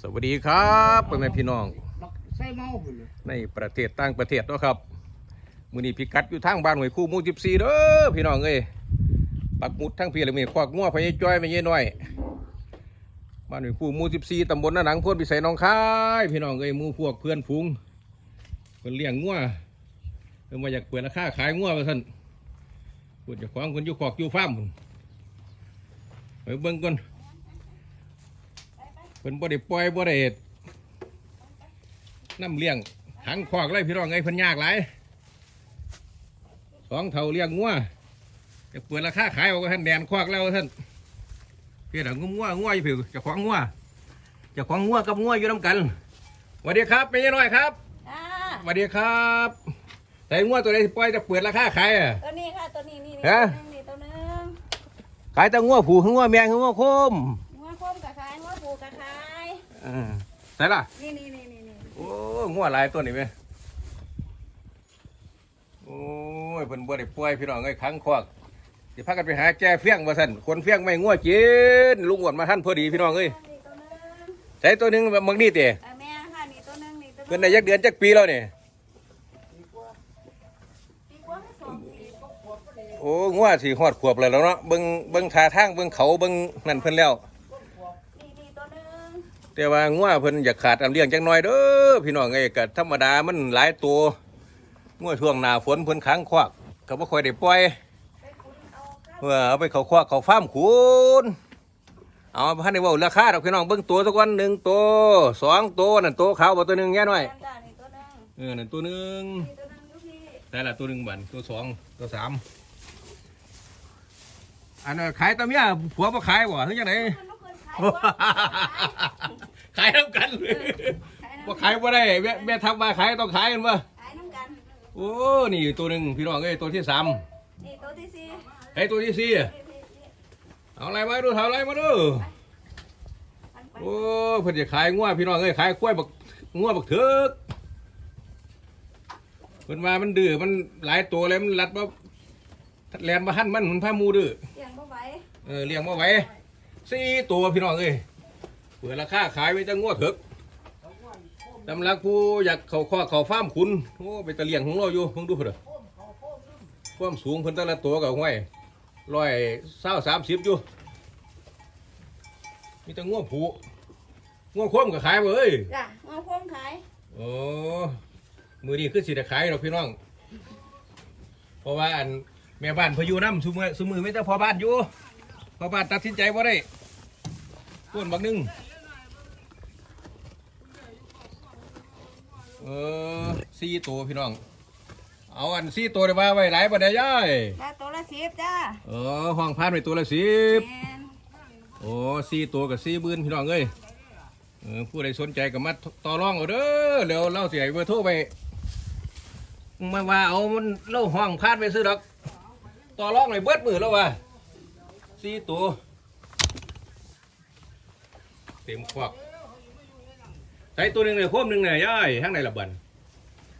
สวัสดีครับพ่อแม่พี่น้องบักใส่เมาพุ่นเลยในประเทศต่างประเทศเนาะครับมือนี้พิกัดอยู่ทางบ้านหวยคู่หมู่สิบสี่เด้อพี่น้องเอ้ยปักหมุดทั้งพี่เลยมีควักงัวพญจ้อยไม่เย่น้อยบ้านหวยคู่หมู่สิบสี่ตำบลนาหนังโพ้นพิสัยหน้องคายพี่น้องเอ้ยหมู่พวกเพื่อนฝูงเพิ่นเลี้ยงงัวเพิ่นมาอยากเปิดราคาขายงัวว่าซั่นเพิ่นเจะขวางเพิ่นอยู่ขอกอยู่ฟาร์มพุ่นไปเบิ่งก่อน เพิ่นบ่ได้ปล่อยบ่ได้น้ำเลี้ยงขังคอกเลยพี่น้องไงเพิ่นยากหลายสองเท่าเลี้ยงงัวจะเปิดราคาขายออกท่านแดนคอกแล้วท่านเพี่อนงงัวงัวอยู่ผิวเจะขวางงัวเจะขวางงัวกับงัวอยู่น้ำกันสวัสดีครับเป็นยังไงครับอ่าสวัสดีครับแต่งัวตัวไหนสิปล่อยจะเปิดราคาขายอะตัวนี้ค่ะตัวนี้นี่ฮะนี่ตัวหนึงขายแต่งัวผูงัวแมงงัวโคมงัวโคมกับขายงัวผูกับขาย อืมใช่ล่ะ นี่นี่นี่นี่นี่โอ้งัวหลายตัวนี่ไหมโอ้ยเพิ่นบ่ได้ป่วยพี่น้องเอ้ยขังควักสิพากันไปหาแจ้เฟี้ยงว่าซั่นคนเฟี้ยงไม่งัวกินลุงอ้วนมาท่านพอดีพี่น้องเอ้ยนี่ตัวหนึงใช้ตัวหนึงมักนี่ติเออแม่ค่ะนี่ตัวหนึงนี่ตัวหเพิ่นได้ยักเดือนจักปีแล้วนี่ปีกว่าไม่สองปีโอ้งัวสิฮอดขวบแล้วเนาะเบิ่งเบิ่งท่าทางเบิ่งเขาเบิ่งนั่นเพิ่นแล้วนี่นี่ตัวหนึง แต่ว่างัวเพิ่นอยากขาดน้ำเลี้ยงจักหน่อยเด้อพี่น้องเอ้ยก็ธรรมดามันหลายตัวงัวช่วงหน้าฝนเพิ่นขังควักก็บ่ค่อยได้ปล่อยไปขุนเอาครับเมื่อเอาไปเขาควักเขาฟาร์มขุนเอาพันในว่าราคาดอกพี่น้องเบิ่งตัวสักวันหนึ่งตัวสองตัวนั่นตัวขาวบ่ตัวหนึ่งแง่น้อยจ้านี่ตัวหนึงเออนั่นตัวหนึ่งนี่ตัวหนึงดูพี่ได้ละตัวหนึ่งบันตัวสองตัวสามอันนั้นขายตามยาผัวบ่ขายบ่ถึงจังไหนคนลูกคนขายว่าขายน้ำกันบ่ขายบ่ได้แม่แม่ทำมาขายต้องขายกันบ่ขายน้ำกันโอ้นี่ตัวหนึ่งพี่น้องเอ้ยตัวที่สามนี่ตัวที่สี่ไอ้ตัวที่สี่นี่นี่นี่เอาอะไรมาดูเท่าอะไรมาดูมันไปโอ้เพิ่นจะขายงัวพี่น้องเอ้ยขายกล้วยบักงัวบักเถิกเพิ่นว่ามันดื้อมันหลายตัวเลยมันรัดว่าแลนมาหั่นมันมันพาหมูดื้อเสียงบ่ไหวเออเลี้ยงมาไหว้สี่ตัวพี่น้องเอ้ยเปิดราคาขายไว้จะงัวเถิก สำหรับผู้อยากเขาข้อเขาฟาร์มขุนโอ้ไปตะเลียงของเราอยู่เพิ่งดูเถอะความสูงเพิ่นแต่ละตัวกับห้วยร้อยเศร้าสามสิบอยู่ มีแต่งัวผูงัวโค้มก็ขายบ่เอ้ยจ้ะงัวโคมขายโอ้มือนี้คือสิได้ขายหรอกพี่น้อง เพราะว่าอันแม่บ้านเพนอยูน้ำซุมือซุมือไม่แต่พอบ้านอยู่พอบ้านตัดสินใจบ่ได้ต้นบักหนึง เออสี่ตัวพี่น้อง เอาอันสี่ตัวได้ว่าไว้หลายบ่ได้ย่ายจ้าตัวละสิบจ้าเออห้องพานไว้ตัวละสิบ แม่นโอ้สี่ตัวกับสี่บืนพี่น้องเอ้ยเออผู้ใดสนใจก็มาต่อรองเอาเด้อเดี๋ยวเราเสียเบอร์โทรไปมาว่าเอามันเล่าห้องพาดไปซื้อดอกต่อรองหน่อยเบิดมือแล้วว่ะสี่ตัว เต็มควัก ใส่ตัวหนึ่งเลยโค้มหนึ่งเนี่ยย่ายข้างในละบัน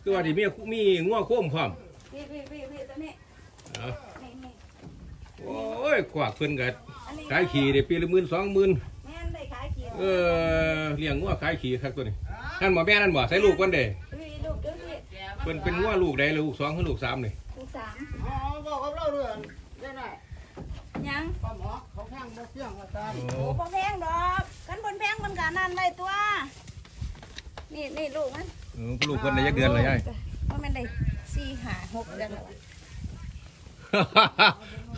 คือว่าที่มีมีงัวโค้มพร้อมพี่พี่พี่พี่ตัวนี้เอานี่นี่โอ้ยควักเพิ่นกัอันนี้ขายขี่เดี๋ยวปีละหมื่นสองหมื่นแม่นได้ขายขีดเออเลี้ยงงัวขายขี่ครับตัวนี้นั่นบ่แม่นั่นบ่ใส่ลูกกันเด้พี่ลูกเด้อพี่เป็นเป็นงัวลูกใดลูกสองหรือลูกสามนี่ลูกสามอ๋อบอกกับเราด้วยได้ไหมยังปลาหมอเขาแห้งมาเสี่ยงมาตามโอ้โอ้บ่แพงดอกกันบนแพงมันกะนั่นไว้ตัว นี่นี่ลูกมันเออลูกเพิ่นได้ยักเดือนเลยยายว่ามันได้สี่ห้าหกเดือนแล้ววะ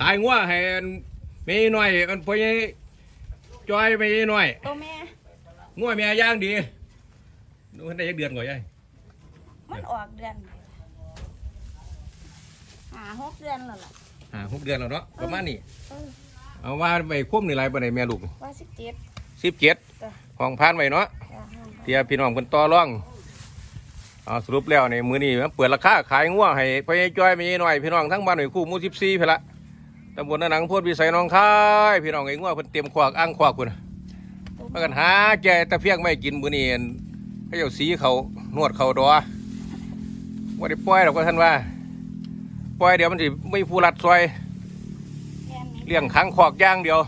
ขายงัวให้อันมีหน่อยอันพ่อใหญ่จอยไปหน่อยตัวแม่ งัวแม่ย่างดีนูนได้ยักเดือนก่อนยายมันออกเดือนห้าหกเดือนแล้วล่ะอ่าหกเดือนแล้วเนาะประมาณนี้เออเอาว่าไปควบนี่ไรบ่ได้แม่ลูกว่าสิบเจ็ดสิบเจ็ดจ้ะของพานไว้เนาะจ้ะ เทียพี่น้องเพิ่นต่อรองเอาสรุปแล้วในมื้อนี้มันเปิดราคาขายงัวให้พ่อใหญ่จ้อยมีหน่อยพี่น้องทั้งบ้านหน่วยคู่หมู่14พุ่นละตำบลนาหนังโพดวิสัยหน้องคายพี่น้องไอ้งัวเพิ่นเตรียมขวากอ้างขวากพุ่นน่ะพากันหาแก่ตะเฟียงไม่กินมื้อนี้อั่นเขาเจ้าสีเขานวดเขาดอบ่ได้ปล่อยดอกว่าท่านว่าปล่อยเดี๋ยวมันสิไม่ผู้รัดซอยแม่นนี่เลี้ยงขังขวากอย่างเดียว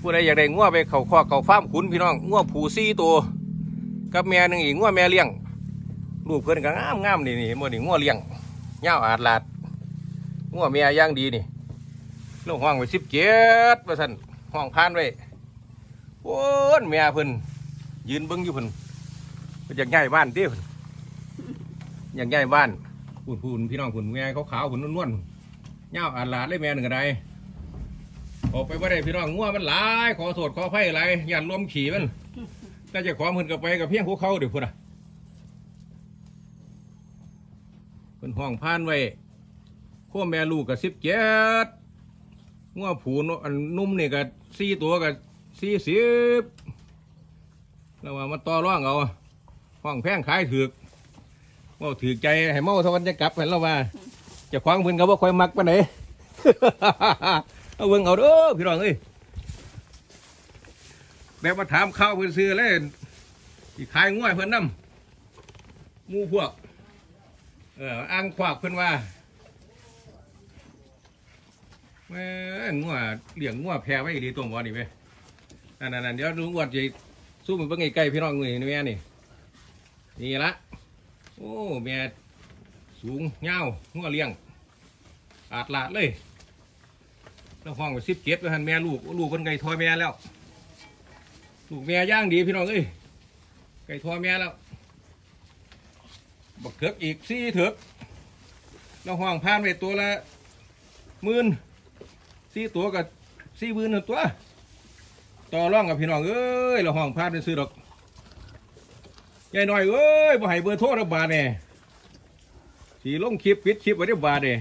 ผู้ใดอยากได้งัวไปเขาคอเขาฟ้ามขุนพี่น้องงัวผูซี่ตัวกับแม่หนึ่งอีกงัวแม่เลี้ยงลูกเพิ่อนก็งามงามนี่นี่มื่อนี่งัวเลี้ยงเงาวอาดลาดงัวแม่ย่างดีนี่ลูกห้องไว้สิบเจ็ดว่าสันห้องพานไว้โอ้นแม่เพิ่นยืนเบิ้งอยู่เพิ่นเพิ่นอยากย้ายบ้านเด้เพิ่นอยากย้ายบ้านพูนพูนพี่น้องพูนแม่เขาขาวพูนนวลๆเงาวอาดลาดเลยแม่หนึ่งก็ได้ ออกไปว่าได้พี่น้องงัวมันหลาย ขอโทษขอไผ่หลายอย่าลมขี่มันแต่จะขอมืนกับไปกับเพียงพวเขาเดี๋ยวพุ่นอะเป็นห้องพานไว้พ่อแม่ลูกกับสิบเจ็ดงัวผูนอันนุ่มนี่กับสี่ตัวกับสี่สิบแล้วว่ามาต่อร่องเอาห้องแพงขายถือกว่าถือใจให้เมาทวันจะกลับเห็นแล้วว่าจะคว้างพิ่นก็บ่ค่อยมักปานไหน เอาเบิ่งเอาเด้อพี่น้องเอ้ยแบบมาถามข้าวเพิ่อนซื้อเลยสิขายง่วยเพิ่อนนำหมู่พวก เอออ้างขวากเพิ่อนว่าแม่งง่วเลี้ยงง่วแพรไว้ดีตัวบ่นี่เว้ยนั่นเดี๋ยวลุงอ้วนสิสู้มันเบิ่งใกล้พี่น้องนี่นี่แม่นี่นี่ละโอ้แม่สูงยาวง่วเลี้ยงอาดลาดเลย แล้วห้องไปสิบเจ็ดไปหันแม่ลูกลูกคนไก่ทอยแม่แล้ว ลูกแม่ย่างดีพี่น้องเอ้ยไก่ทอยแม่แล้วบักเถือกอีกสี่เถือกแล้วห้องพานไปตัวละหมื่นสี่ตัวกับสี่หมื่นหนึ่งตัวต่อร่องกับพี่น้องเอ้ยเราห้องพานไปซื้อดอกยายหน่อยเอ้ยบ่ให้เบอร์โทรระบาดแน่สีลงคลิปปิดคลิปไว้ได้บาทเน่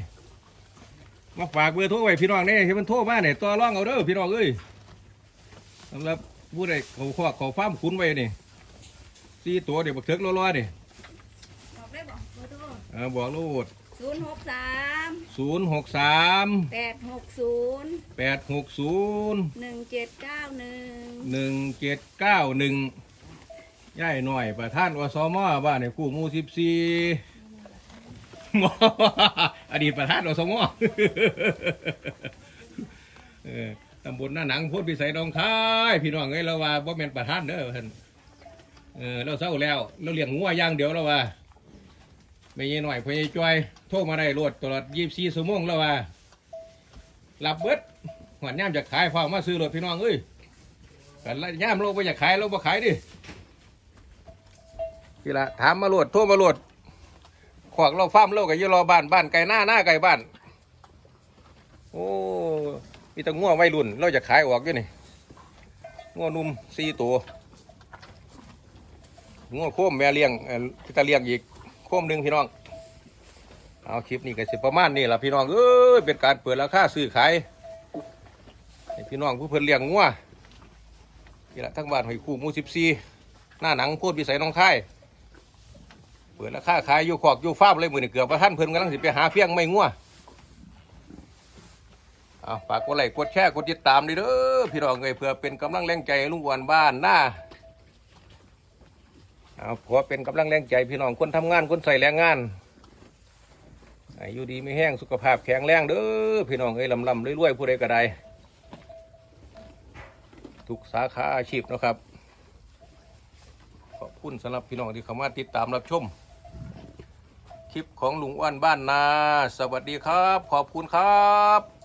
มาฝากเบอร์โทรไว้พี่น้องเนี่ยให้มันโทรมาเนี่ยต่อร่องเอาเด้อพี่น้องเอ้ยสำหรับผู้ใดเขาขอกเขาฟ้าร์มคุ้นไว้นี่สี่ตัวเดี๋ยวบักเถิกร้อยๆนี่บอกได้บอกเบอร์โทรเออบอกลูกศูนย์หกสามศูนย์หกสามแปดหกศูนย์แปดหกศูนย์หนึ่งเจ็ดเก้าหนึ่งหนึ่งเจ็ดเก้าหนึ่งย่ายหน่อยประท่านอสมบ้านในกู้หมูสิบสี่ อดีตประธานอสมออตำบลหน้าหนังพูดพิสัยหนองคายพี่น้องเอ้ยเราว่าบ่แม่นประธานเด้อท่านเออเราเศร้าแล้ว เราเลี้ยงงัวย่างเดียวแล้วว่าไม่ยี่หน่อยพยายจอยโทรมาได้รวดตลอดยี่สี่ชั่วโมงแล้วว่าหลับเบิดหัวย่ามจะขายฟ้ามาซื้อรถพี่น้องเอ้ยกันละย่ามโลกไปอยากขายเราบ่ขายดิพี่ละถามมาโลดโทรมาโลด ขวากเราฟ้าร์มเรากับยี่รอบ้านบ้านไก่หน้าหน้าไก่บ้าน โอ้มีแต่ง่วงวัยรุ่น เราจะขายออกอยู่นี่ง่วงนุ่มสี่ตัวง่วงโค้มแม่เลี้ยงเออพี่ตาเลี้ยงอีกโค้มหนึ่งพี่น้อง เอาคลิปนี้ก็สิประมาณนี้ละพี่น้องเอ้ยเป็นการเปิดราคาซื้อขายพี่น้องผู้เพิ่นเลี้ยงงัวนี่ละทั้งบ้านหอยคู่มูสิบสี่หน้าหนังโพูดพิสัยน้องค่าย เปิดราคาขายอยู่ขอกอยู่ฟ้าเลยมือนี่เกือบว่าท่านเพิ่นกำลังสิไปหาเฟี้ยงไม่งัวเอาฝากกดไลค์กดแชร์กดติดตามด้วยเด้อพี่น้องเอ้ยเพื่อเป็นกำลังแรงใจลุงอ้วนบ้านหน้าเอาขอเป็นกำลังแรงใจพี่น้องคนทำงานคนใส่แรงงานอายุดีไม่แห้งสุขภาพแข็งแรงเด้อพี่น้องเอ้ยลำลำรวยๆผู้ใดก็ได้ทุกสาขาอาชีพนะครับขอบคุณสำหรับพี่น้องที่เข้ามาติดตามรับชม คลิปของลุงอ้วนบ้านนา สวัสดีครับ ขอบคุณครับ